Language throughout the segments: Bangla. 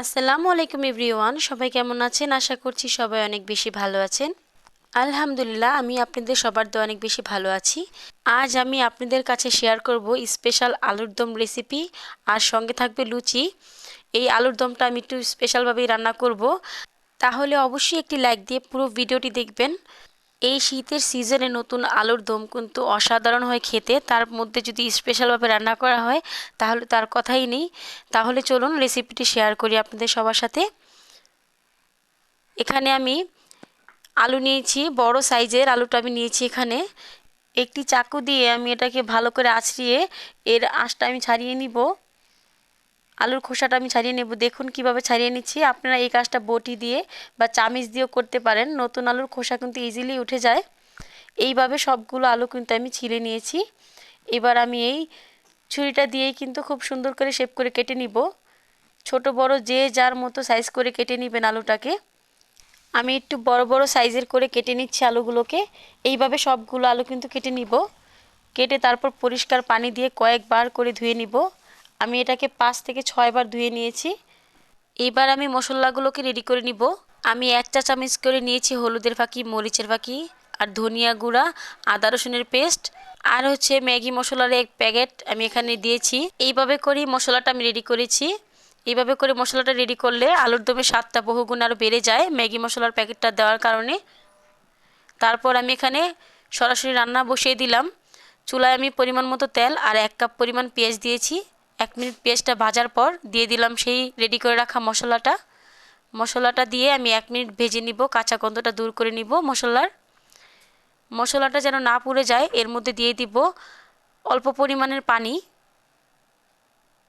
আসসালামু আলাইকুম এভরিওয়ান, সবাই কেমন আছেন? আশা করছি সবাই অনেক বেশি ভালো আছেন। আলহামদুলিল্লাহ, আমি আপনাদের সবার তো অনেক বেশি ভালো আছি। আজ আমি আপনাদের কাছে শেয়ার করব স্পেশাল আলুর দম রেসিপি আর সঙ্গে থাকবে লুচি। এই আলুর দমটা আমি একটু স্পেশালভাবেই রান্না করব। তাহলে অবশ্যই একটি লাইক দিয়ে পুরো ভিডিওটি দেখবেন। এই শীতের সিজনে নতুন আলুর দম কিন্তু অসাধারণ হয় খেতে। তার মধ্যে যদি স্পেশালভাবে রান্না করা হয়, তাহলে তার কথাই নেই। তাহলে চলুন রেসিপিটি শেয়ার করি আপনাদের সবার সাথে। এখানে আমি আলু নিয়েছি, বড় সাইজের আলুটা আমি নিয়েছি এখানে। একটি চাকু দিয়ে আমি এটাকে ভালো করে আছড়িয়ে এর আঁশটা আমি ছাড়িয়ে নিব। আলুর খোসাটা আমি ছাড়িয়ে নেব। দেখুন কীভাবে ছাড়িয়ে নিচ্ছি। আপনারা এই কাজটা বটি দিয়ে বা চামিচ দিয়েও করতে পারেন। নতুন আলুর খোসা কিন্তু ইজিলি উঠে যায়। এইভাবে সবগুলো আলু কিন্তু আমি ছিলে নিয়েছি। এবার আমি এই ছুরিটা দিয়েই কিন্তু খুব সুন্দর করে শেপ করে কেটে নিব। ছোট, বড় যে যার মতো সাইজ করে কেটে নেবেন আলুটাকে। আমি একটু বড় বড় সাইজের করে কেটে নিচ্ছি আলুগুলোকে। এইভাবে সবগুলো আলু কিন্তু কেটে নিব। কেটে তারপর পরিষ্কার পানি দিয়ে কয়েকবার করে ধুয়ে নিব। আমি এটাকে পাঁচ থেকে ছয়বার ধুয়ে নিয়েছি। এইবার আমি মশলাগুলোকে রেডি করে নিব। আমি এক চা চামচ করে নিয়েছি হলুদের ফাঁকি, মরিচের ফাঁকি আর ধনিয়া গুঁড়া, আদা রসুনের পেস্ট আর হচ্ছে ম্যাগি মশলার এক প্যাকেট আমি এখানে দিয়েছি। এইভাবে করেই মশলাটা আমি রেডি করেছি। এইভাবে করে মশলাটা রেডি করলে আলুর দমে স্বাদটা বহুগুণ আরও বেড়ে যায় ম্যাগি মশলার প্যাকেটটা দেওয়ার কারণে। তারপর আমি এখানে সরাসরি রান্না বসিয়ে দিলাম। চুলায় আমি পরিমাণ মতো তেল আর এক কাপ পরিমাণ পেঁয়াজ দিয়েছি। এক মিনিট পেঁয়াজটা ভাজার পর দিয়ে দিলাম সেই রেডি করে রাখা মশলাটা। মশলাটা দিয়ে আমি এক মিনিট ভেজে নিব, কাঁচা গন্ধটা দূর করে নিব মশলার। মশলাটা যেন না পুড়ে যায়, এর মধ্যে দিয়ে দিব অল্প পরিমাণের পানি।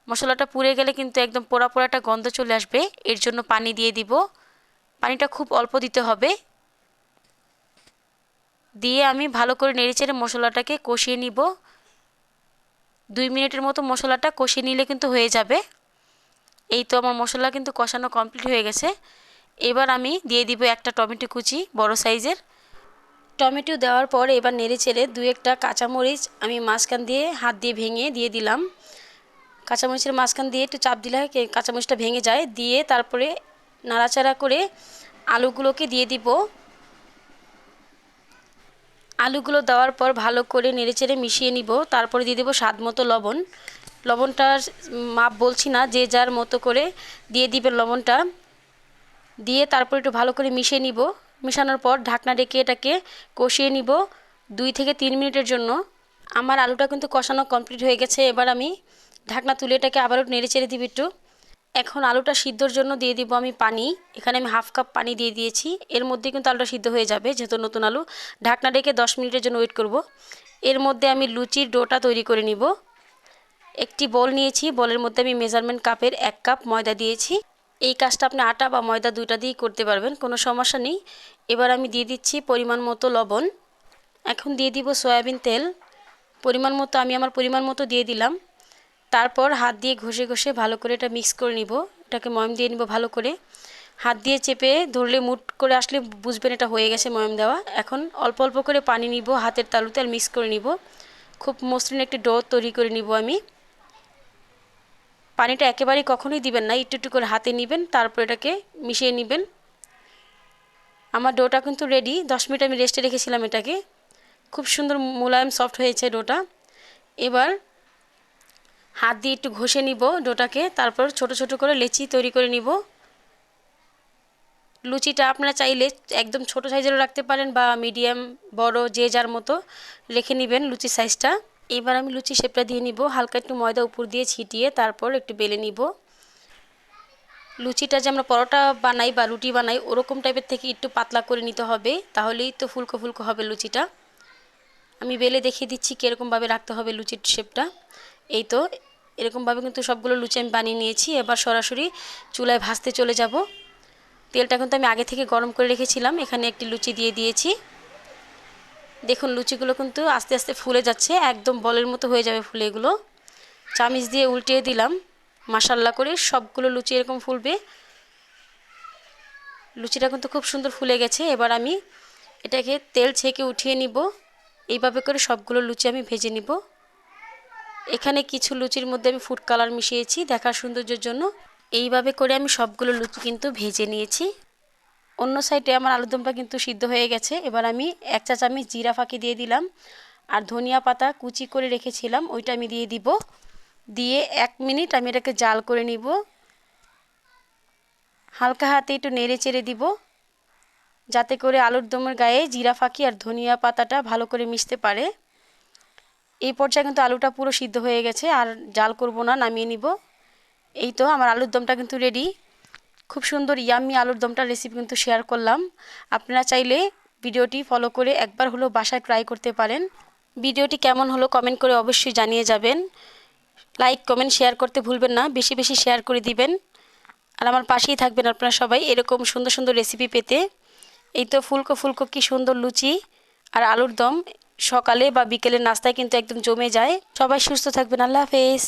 মশলাটা পুড়ে গেলে কিন্তু একদম পোড়া পোড়া একটা গন্ধ চলে আসবে, এর জন্য পানি দিয়ে দিব। পানিটা খুব অল্প দিতে হবে। দিয়ে আমি ভালো করে নেড়েচেড়ে মশলাটাকে কষিয়ে নিব। দুই মিনিটের মতো মশলাটা কষিয়ে নিলে কিন্তু হয়ে যাবে। এই তো আমার মশলা কিন্তু কষানো কমপ্লিট হয়ে গেছে। এবার আমি দিয়ে দিব একটা টমেটো কুচি বড় সাইজের। টমেটো দেওয়ার পর এবার নেড়ে চেড়ে দু একটা কাঁচামরিচ আমি মাঝখান দিয়ে হাত দিয়ে ভেঙে দিয়ে দিলাম। কাঁচামরিচের মাঝখান দিয়ে একটু চাপ দিলে কাঁচামরিচটা ভেঙে যায়। দিয়ে তারপরে নাড়াচাড়া করে আলুগুলোকে দিয়ে দিব। আলুগুলো দেওয়ার পর ভালো করে নেড়েচেড়ে মিশিয়ে নিব। তারপরে দিয়ে দেবো স্বাদ মতো লবণ। লবণটার মাপ বলছি না, যে যার মতো করে দিয়ে দিবেন লবণটা। দিয়ে তারপর একটু ভালো করে মিশিয়ে নিব। মেশানোর পর ঢাকনা ডেকে এটাকে কষিয়ে নিব দুই থেকে তিন মিনিটের জন্য। আমার আলুটা কিন্তু কষানো কমপ্লিট হয়ে গেছে। এবার আমি ঢাকনা তুলে এটাকে আবারও নেড়ে চেড়ে দিব একটু। এখন আলুটা সিদ্ধর জন্য দিয়ে দিব আমি পানি। এখানে আমি হাফ কাপ পানি দিয়ে দিয়েছি। এর মধ্যে কিন্তু আলুটা সিদ্ধ হয়ে যাবে, যেহেতু নতুন আলু। ঢাকনা ডেকে দশ মিনিটের জন্য ওয়েট করব। এর মধ্যে আমি লুচির ডোটা তৈরি করে নিব। একটি বল নিয়েছি। বলের মধ্যে আমি মেজারমেন্ট কাপের এক কাপ ময়দা দিয়েছি। এই কাজটা আপনি আটা বা ময়দা দুইটা দিয়েই করতে পারবেন, কোনো সমস্যা নেই। এবার আমি দিয়ে দিচ্ছি পরিমাণ মতো লবণ। এখন দিয়ে দিব সয়াবিন তেল। পরিমাণ মতো, আমি আমার পরিমাণ মতো দিয়ে দিলাম। তারপর হাত দিয়ে ঘষে ঘষে ভালো করে এটা মিক্স করে নিব। এটাকে ময়ম দিয়ে নিব ভালো করে। হাত দিয়ে চেপে ধরলে মুট করে আসলে বুঝবেন এটা হয়ে গেছে ময়ম দেওয়া। এখন অল্প অল্প করে পানি নিব, হাতের তালুতে আর মিক্স করে নিব। খুব মসৃণ একটি ডো তৈরি করে নিব আমি। পানিটা একেবারেই কখনোই দিবেন না, একটু একটু করে হাতে নেবেন, তারপর এটাকে মিশিয়ে নেবেন। আমার ডোটা কিন্তু রেডি দশ মিনিট আমি রেস্টে রেখেছিলাম এটাকে। খুব সুন্দর মোলায়েম সফট হয়েছে ডোটা। এবার হাত দিয়ে একটু ঘষে নিব ডোটাকে, তারপর ছোট ছোট করে লেচি তৈরি করে নিব। লুচিটা আপনারা চাইলে একদম ছোট সাইজেরও রাখতে পারেন বা মিডিয়াম, বড় যে যার মতো রেখে নেবেন লুচির সাইজটা। এবার আমি লুচি শেপটা দিয়ে নিব, হালকা একটু ময়দা উপর দিয়ে ছিটিয়ে তারপর একটু বেলে নিব। লুচিটা যে আমরা পরোটা বানাই বা রুটি বানাই, ওরকম টাইপের থেকে একটু পাতলা করে নিতে হবে, তাহলেই তো ফুলকো ফুলকো হবে লুচিটা। আমি বেলে দেখিয়ে দিচ্ছি কীরকমভাবে রাখতে হবে লুচির শেপটা। এই তো এরকমভাবে কিন্তু সবগুলো লুচি আমি বানিয়ে নিয়েছি। এবার সরাসরি চুলায় ভাজতে চলে যাব। তেলটা কিন্তু আমি আগে থেকে গরম করে রেখেছিলাম। এখানে একটি লুচি দিয়ে দিয়েছি। দেখুন, লুচিগুলো কিন্তু আস্তে আস্তে ফুলে যাচ্ছে। একদম বলের মতো হয়ে যাবে ফুলে এগুলো চামিচ দিয়ে উল্টিয়ে দিলাম। মাসাল্লা করে সবগুলো লুচি এরকম ফুলবে। লুচিটা কিন্তু খুব সুন্দর ফুলে গেছে। এবার আমি এটাকে তেল ছেঁকে উঠিয়ে নিব। এইভাবে করে সবগুলো লুচি আমি ভেজে নিব। এখানে কিছু লুচির মধ্যে আমি ফুড কালার মিশিয়েছি, দেখার সৌন্দর্যের জন্য। এইভাবে করে আমি সবগুলো লুচি কিন্তু ভেজে নিয়েছি। অন্য সাইডে আমার আলুরদমটা কিন্তু সিদ্ধ হয়ে গেছে। এবার আমি এক চা চামচ জিরা ফাঁকি দিয়ে দিলাম। আর ধনিয়া পাতা কুচি করে রেখেছিলাম, ওইটা আমি দিয়ে দিব। দিয়ে এক মিনিট আমি এটাকে জাল করে নিব। হালকা হাতে একটু নেড়ে চেড়ে দিব। যাতে করে আলুর দমের গায়ে জিরা ফাঁকি আর ধনিয়া পাতাটা ভালো করে মিশতে পারে। এই পর্যায়ে কিন্তু আলুটা পুরো সিদ্ধ হয়ে গেছে, আর জাল করব না, নামিয়ে নিব। এই তো আমার আলুর দমটা কিন্তু রেডি খুব সুন্দর ইয়াম্মি আলুর দমটার রেসিপি কিন্তু শেয়ার করলাম। আপনারা চাইলে ভিডিওটি ফলো করে একবার হলেও বাসায় ট্রাই করতে পারেন। ভিডিওটি কেমন হলো কমেন্ট করে অবশ্যই জানিয়ে যাবেন। লাইক কমেন্ট শেয়ার করতে ভুলবেন না, বেশি বেশি শেয়ার করে দিবেন। আর আমার পাশেই থাকবেন আপনারা সবাই, এরকম সুন্দর সুন্দর রেসিপি পেতে। এই তো ফুলকো ফুলকো কি সুন্দর লুচি আর আলুর দম সকালে বা বিকেলের নাস্তায় কিন্তু একদম জমে যায়। সবাই সুস্থ থাকবেন। আল্লাহ হাফেজ।